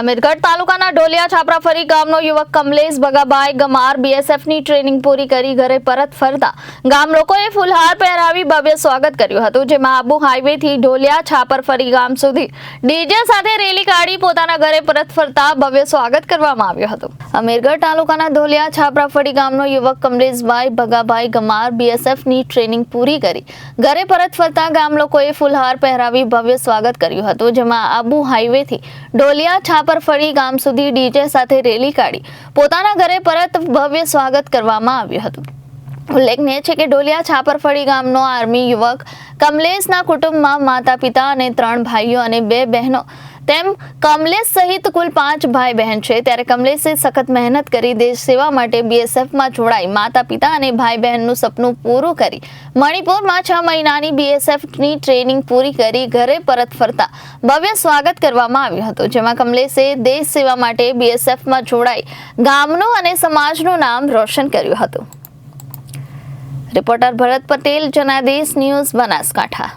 અમીરગઢ તાલુકાના છાપરા ફરી ગામનો યુવક કમલેશ ભગાભાઈ ગમાર બીએસએફની ટ્રેનિંગ પૂરી કરી ઘરે પરત ફરતા. ગામ લોકોએ ફૂલહાર પહેરાવી ભવ્ય સ્વાગત કર્યું હતું, જેમાં આબુ હાઈવેથી ઢોલિયા છાપરફરી ગામ સુધી ડીજે સાથે રેલી કાઢી પોતાના ઘરે પરત ફરતા ભવ્ય સ્વાગત કરવામાં આવ્યું હતું. અમીરગઢ તાલુકાના ઢોલિયા છાપરાફળી ગામનો યુવક કમલેશભાઈ ભગાભાઈ ગમાર બીએસએફની ટ્રેનિંગ પૂરી કરી ઘરે પરત ફરતા ગામ લોકોએ ફુલહાર પહેરાવી ભવ્ય સ્વાગત કર્યું હતું, જેમાં આબુ હાઈવેથી ઢોલિયા છાપરફળી ગામ સુધી ડીજે સાથે રેલી કાઢી. પોતાના ઘરે પરત ભવ્ય સ્વાગત કરવામાં આવ્યું હતું. ઉલ્લેખનીય છે કે ડોલિયા છાપરફળી ગામનો આર્મી યુવક કમલેશના કુટુંબમાં માતા પિતા અને ત્રણ ભાઈઓ અને બે બહેનો તેમ કમલેશ સહિત કુલ પાંચ ભાઈ બહેન છે. ત્યારે કમલેશે સખત મહેનત કરી દેશ સેવા માટે બીએસએફમાં જોડાઈ. માતા પિતા અને ભાઈ બહેનનું સપનું પૂરું કરી. મણિપુરમાં છ મહિનાની બીએસએફની ટ્રેનિંગ પૂરી કરી ઘરે પરત ફરતા ભવ્ય સ્વાગત કરવામાં આવ્યું હતું, જેમાં કમલેશે દેશ સેવા માટે બીએસએફમાં જોડાઈ ગામનું અને સમાજનું નામ રોશન કર્યું હતું. Reporter Bharat Patel, Janadesh news Banaskantha.